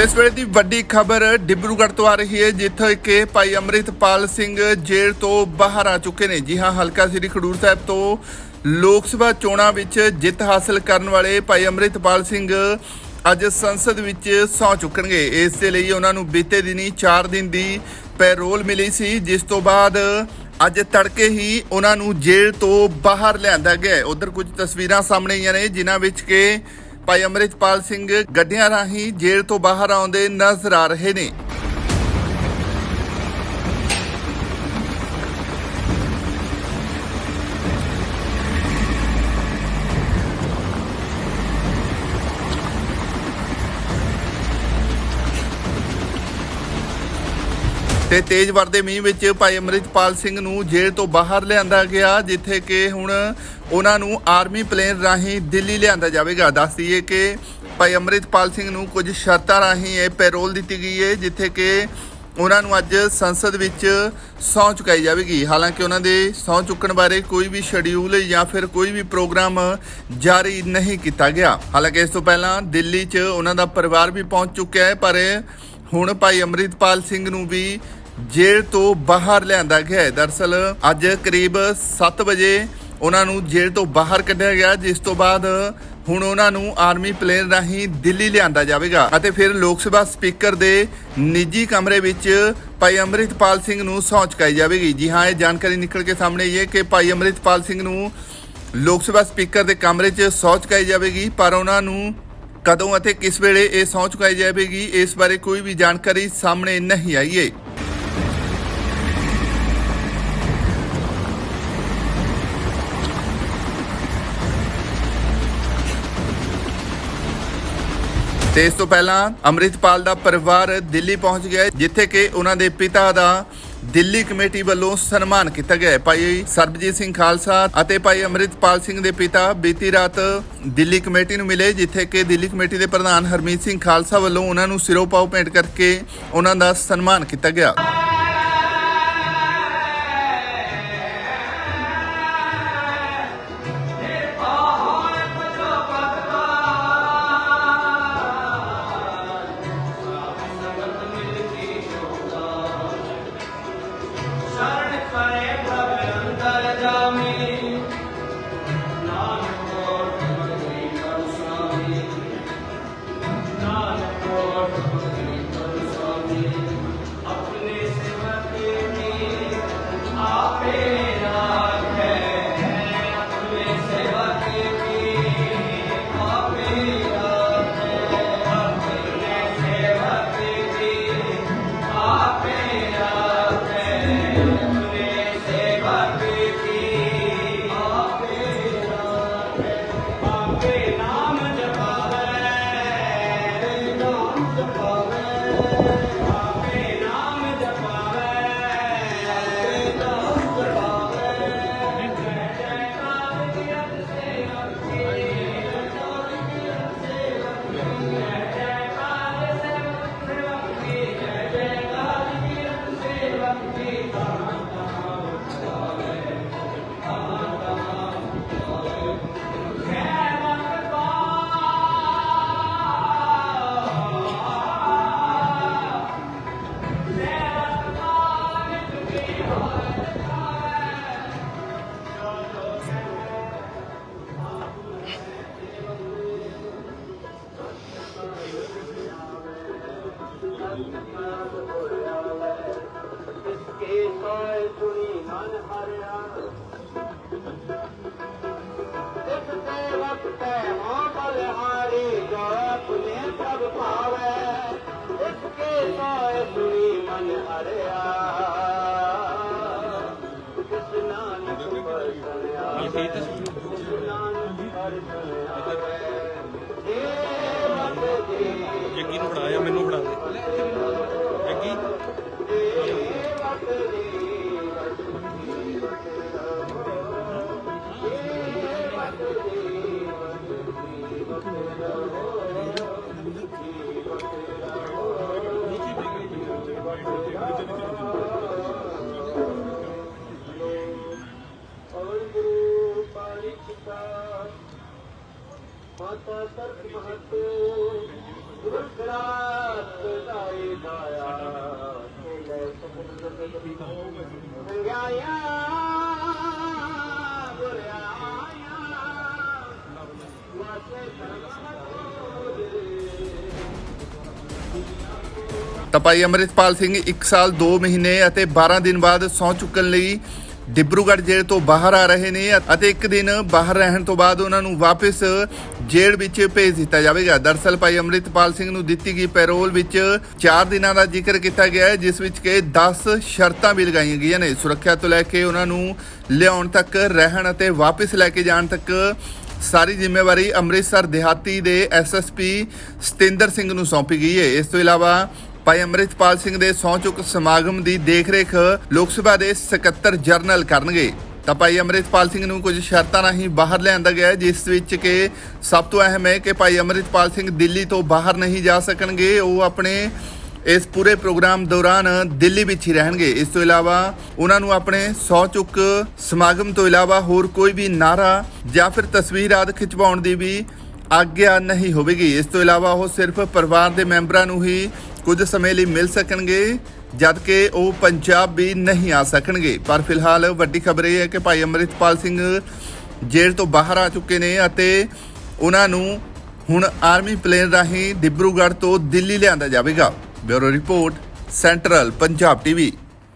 ਤੇ ਇਸ ਵੇਲੇ ਦੀ ਵੱਡੀ ਖਬਰ ਡਿਬਰੂਗੜ੍ਹ ਤੋਂ ਆ ਰਹੀ ਹੈ, ਜਿੱਥੇ ਕਿ ਭਾਈ ਅੰਮ੍ਰਿਤਪਾਲ ਸਿੰਘ ਜੇਲ੍ਹ ਤੋਂ ਬਾਹਰ ਆ ਚੁੱਕੇ ਨੇ। ਜੀ ਹਾਂ, ਹਲਕਾ ਸ੍ਰੀ ਖਡੂਰ ਸਾਹਿਬ ਤੋਂ ਲੋਕ ਸਭਾ ਚੋਣਾਂ ਵਿੱਚ ਜਿੱਤ ਹਾਸਲ ਕਰਨ ਵਾਲੇ ਭਾਈ ਅੰਮ੍ਰਿਤਪਾਲ ਸਿੰਘ ਅੱਜ ਸੰਸਦ ਵਿੱਚ ਸਹੁੰ ਚੁੱਕਣਗੇ। ਇਸ ਦੇ ਲਈ ਉਹਨਾਂ ਨੂੰ ਬੀਤੇ ਦਿਨੀ 4 ਦਿਨ ਦੀ ਪੈਰੋਲ ਮਿਲੀ ਸੀ, ਜਿਸ ਤੋਂ ਬਾਅਦ ਅੱਜ ਤੜਕੇ ਹੀ ਉਹਨਾਂ ਨੂੰ ਜੇਲ੍ਹ ਤੋਂ ਬਾਹਰ ਲਿਆਂਦਾ ਗਿਆ ਉਧਰ ਕੁਝ ਤਸਵੀਰਾਂ ਸਾਹਮਣੇ ਆਈਆਂ ਨੇ, ਜਿਨ੍ਹਾਂ ਵਿੱਚ ਕਿ ਭਾਈ ਅੰਮ੍ਰਿਤਪਾਲ ਸਿੰਘ ਗੱਡੀਆਂ ਰਾਹੀਂ ਜੇਲ੍ਹ ਤੋਂ ਬਾਹਰ ਆਉਂਦੇ ਨਜ਼ਰ ਆ ਰਹੇ ਨੇ। ਤੇ ਤੇਜ਼ ਵਰਦੇ ਮੀਂਹ ਵਿੱਚ ਭਾਈ ਅੰਮ੍ਰਿਤਪਾਲ ਸਿੰਘ ਨੂੰ ਜੇਲ੍ਹ ਤੋਂ ਬਾਹਰ ਲਿਆਂਦਾ ਗਿਆ, ਜਿੱਥੇ ਕਿ ਹੁਣ ਉਹਨਾਂ ਨੂੰ ਆਰਮੀ ਪਲੇਨ ਰਾਹੀਂ ਦਿੱਲੀ ਲਿਆਂਦਾ ਜਾਵੇਗਾ। ਦੱਸ ਦਈਏ ਕਿ ਭਾਈ ਅੰਮ੍ਰਿਤਪਾਲ ਸਿੰਘ ਨੂੰ ਕੁਝ ਸ਼ਰਤਾਂ ਰਾਹੀਂ ਇਹ ਪੈਰੋਲ ਦਿੱਤੀ ਗਈ ਹੈ, ਜਿੱਥੇ ਕਿ ਉਹਨਾਂ ਨੂੰ ਅੱਜ ਸੰਸਦ ਵਿੱਚ ਸਹੁੰ ਚੁਕਾਈ ਜਾਵੇਗੀ। ਹਾਲਾਂਕਿ ਉਹਨਾਂ ਦੇ ਸਹੁੰ ਚੁੱਕਣ ਬਾਰੇ ਕੋਈ ਵੀ ਸ਼ਡਿਊਲ ਜਾਂ ਫਿਰ ਕੋਈ ਵੀ ਪ੍ਰੋਗਰਾਮ ਜਾਰੀ ਨਹੀਂ ਕੀਤਾ ਗਿਆ। ਹਾਲਾਂਕਿ ਇਸ ਤੋਂ ਪਹਿਲਾਂ ਦਿੱਲੀ 'ਚ ਉਹਨਾਂ ਦਾ ਪਰਿਵਾਰ ਵੀ ਪਹੁੰਚ ਚੁੱਕਿਆ ਹੈ, ਪਰ ਹੁਣ ਭਾਈ ਅੰਮ੍ਰਿਤਪਾਲ ਸਿੰਘ ਨੂੰ ਵੀ ਜੇਲ੍ਹ ਤੋਂ ਬਾਹਰ ਲਿਆਂਦਾ ਗਿਆ ਹੈ। ਦਰਸਲ ਅੱਜ ਕਰੀਬ 7 ਵਜੇ ਉਹਨਾਂ ਨੂੰ ਜੇਲ੍ਹ ਤੋਂ ਬਾਹਰ ਕੱਢਿਆ ਗਿਆ, ਜਿਸ ਤੋਂ ਬਾਅਦ ਹੁਣ ਉਹਨਾਂ ਨੂੰ ਆਰਮੀ ਪਲੇਨ ਰਾਹੀਂ ਦਿੱਲੀ ਲਿਆਂਦਾ ਜਾਵੇਗਾ। ਅਤੇ ਫਿਰ ਲੋਕ ਸਭਾ ਸਪੀਕਰ ਦੇ ਨਿੱਜੀ ਕਮਰੇ ਵਿੱਚ ਭਾਈ ਅੰਮ੍ਰਿਤਪਾਲ ਸਿੰਘ ਨੂੰ ਸਹੁੰ ਚੁਕਾਈ ਜਾਵੇਗੀ। ਜੀ ਹਾਂ, ਇਹ ਜਾਣਕਾਰੀ ਨਿਕਲ ਕੇ ਸਾਹਮਣੇ ਆਈ ਹੈ ਕਿ ਭਾਈ ਅੰਮ੍ਰਿਤਪਾਲ ਸਿੰਘ ਨੂੰ ਲੋਕ ਸਭਾ ਸਪੀਕਰ ਦੇ ਕਮਰੇ 'ਚ ਸਹੁੰ ਚੁਕਾਈ ਜਾਵੇਗੀ, ਪਰ ਉਹਨਾਂ ਨੂੰ ਕਦੋਂ ਅਤੇ ਕਿਸ ਵੇਲੇ ਇਹ ਸਹੁੰ ਚੁਕਾਈ ਜਾਵੇਗੀ, ਇਸ ਬਾਰੇ ਕੋਈ ਵੀ ਜਾਣਕਾਰੀ ਸਾਹਮਣੇ ਨਹੀਂ ਆਈ ਹੈ। ਤੇ ਇਸ ਤੋਂ ਪਹਿਲਾਂ ਅੰਮ੍ਰਿਤਪਾਲ ਦਾ ਪਰਿਵਾਰ ਦਿੱਲੀ ਪਹੁੰਚ ਗਿਆ ਜਿੱਥੇ ਕਿ ਉਹਨਾਂ ਦੇ ਪਿਤਾ ਦਾ ਦਿੱਲੀ ਕਮੇਟੀ ਵੱਲੋਂ ਸਨਮਾਨ ਕੀਤਾ ਗਿਆ ਭਾਈ ਸਰਬਜੀਤ ਸਿੰਘ ਖਾਲਸਾ ਅਤੇ ਭਾਈ ਅੰਮ੍ਰਿਤਪਾਲ ਸਿੰਘ ਦੇ ਪਿਤਾ ਬੀਤੀ ਰਾਤ ਦਿੱਲੀ ਕਮੇਟੀ ਨੂੰ ਮਿਲੇ, ਜਿੱਥੇ ਕਿ ਦਿੱਲੀ ਕਮੇਟੀ ਦੇ ਪ੍ਰਧਾਨ ਹਰਮੀਤ ਸਿੰਘ ਖਾਲਸਾ ਵੱਲੋਂ ਉਹਨਾਂ ਨੂੰ ਸਿਰੋਂ ਪਾਉ ਭੇਂਟ ਕਰਕੇ ਉਹਨਾਂ ਦਾ ਸਨਮਾਨ ਕੀਤਾ ਗਿਆ। forever ਜੱਗੀ ਨੂੰ ਫੜਾਇਆ ਮੈਨੂੰ ਫੜਾ ਦੇ। ਮਾਤਾ ਤਾਂ ਭਾਈ ਅਮਰਿਤਪਾਲ ਸਿੰਘ 1 ਸਾਲ 2 ਮਹੀਨੇ ਅਤੇ 12 ਦਿਨ ਬਾਅਦ ਸੌਂ ਚੁੱਕਣ ਲਈ ਡਿਬਰੂਗੜ੍ਹ ਜੇਲ੍ਹ ਤੋਂ ਬਾਹਰ ਆ ਰਹੇ ਨੇ ਅਤੇ ਇੱਕ ਦਿਨ ਬਾਹਰ ਰਹਿਣ ਤੋਂ ਬਾਅਦ ਉਹਨਾਂ ਨੂੰ ਵਾਪਸ ਜੇਲ੍ਹ ਵਿੱਚ ਭੇਜ ਦਿੱਤਾ ਜਾਵੇਗਾ। ਦਰਸਲ ਭਾਈ ਅਮਰਿਤਪਾਲ ਸਿੰਘ ਨੂੰ ਦਿੱਤੀ ਗਈ ਪੈਰੋਲ ਵਿੱਚ 4 ਦਿਨਾਂ ਦਾ ਜ਼ਿਕਰ ਕੀਤਾ ਗਿਆ ਹੈ, ਜਿਸ ਵਿੱਚ ਕਿ 10 ਸ਼ਰਤਾਂ ਵੀ ਲਗਾਈਆਂ ਗਈਆਂ ਨੇ। ਸੁਰੱਖਿਆ ਤੋਂ ਲੈ ਕੇ ਉਹਨਾਂ ਨੂੰ ਲਿਆਉਣ ਤੱਕ, ਰਹਿਣ ਅਤੇ ਵਾਪਸ ਲੈ ਕੇ ਜਾਣ ਤੱਕ ਸਾਰੀ ਜ਼ਿੰਮੇਵਾਰੀ ਅੰਮ੍ਰਿਤਸਰ ਦਿਹਾਤੀ ਦੇ ਐਸਐਸਪੀ ਸਤਿੰਦਰ ਸਿੰਘ ਨੂੰ ਸੌਂਪੀ ਗਈ ਹੈ। ਇਸ ਤੋਂ ਇਲਾਵਾ ਭਾਈ ਅੰਮ੍ਰਿਤਪਾਲ ਸਿੰਘ ਦੇ ਸਹੁੰ ਚੁੱਕ ਸਮਾਗਮ ਦੀ ਦੇਖਰੇਖ ਲੋਕ ਸਭਾ ਦੇ ਸਕੱਤਰ ਜਨਰਲ ਕਰਨਗੇ। ਤਾਂ ਭਾਈ ਅੰਮ੍ਰਿਤਪਾਲ ਸਿੰਘ ਨੂੰ ਕੁਝ ਸ਼ਰਤਾਂ ਰਾਹੀਂ ਬਾਹਰ ਲਿਆਂਦਾ ਗਿਆ ਜਿਸ ਵਿੱਚ ਕਿ ਸਭ ਤੋਂ ਅਹਿਮ ਹੈ ਕਿ ਭਾਈ ਅੰਮ੍ਰਿਤਪਾਲ ਸਿੰਘ ਦਿੱਲੀ ਤੋਂ ਬਾਹਰ ਨਹੀਂ ਜਾ ਸਕਣਗੇ, ਉਹ ਆਪਣੇ ਇਸ ਪੂਰੇ ਪ੍ਰੋਗਰਾਮ ਦੌਰਾਨ ਦਿੱਲੀ ਵਿੱਚ ਹੀ ਰਹਿਣਗੇ। ਇਸ ਤੋਂ ਇਲਾਵਾ ਉਹਨਾਂ ਨੂੰ ਆਪਣੇ ਸੌ ਚੁੱਕ ਸਮਾਗਮ ਤੋਂ ਇਲਾਵਾ ਹੋਰ ਕੋਈ ਵੀ ਨਾਰਾ ਜਾਂ ਫਿਰ ਤਸਵੀਰ ਆਦਿ ਖਿਚਵਾਉਣ ਦੀ ਵੀ ਆਗਿਆ ਨਹੀਂ ਹੋਵੇਗੀ। ਇਸ ਤੋਂ ਇਲਾਵਾ ਉਹ ਸਿਰਫ ਪਰਿਵਾਰ ਦੇ ਮੈਂਬਰਾਂ ਨੂੰ ਹੀ ਕੁਝ ਸਮੇਂ ਲਈ ਮਿਲ ਸਕਣਗੇ ਜਦ ਕਿ ਉਹ ਪੰਜਾਬ ਵੀ ਨਹੀਂ ਆ ਸਕਣਗੇ। ਪਰ ਫਿਲਹਾਲ ਵੱਡੀ ਖਬਰ ਇਹ ਹੈ ਕਿ ਭਾਈ ਅੰਮ੍ਰਿਤਪਾਲ ਸਿੰਘ ਜੇਲ੍ਹ ਤੋਂ ਬਾਹਰ ਆ ਚੁੱਕੇ ਨੇ ਅਤੇ ਉਹਨਾਂ ਨੂੰ ਹੁਣ ਆਰਮੀ ਪਲੇਨ ਰਾਹੀਂ ਡਿਬਰੂਗੜ੍ਹ ਤੋਂ ਦਿੱਲੀ ਲਿਆਂਦਾ ਜਾਵੇਗਾ। Bureau report, central Punjab TV.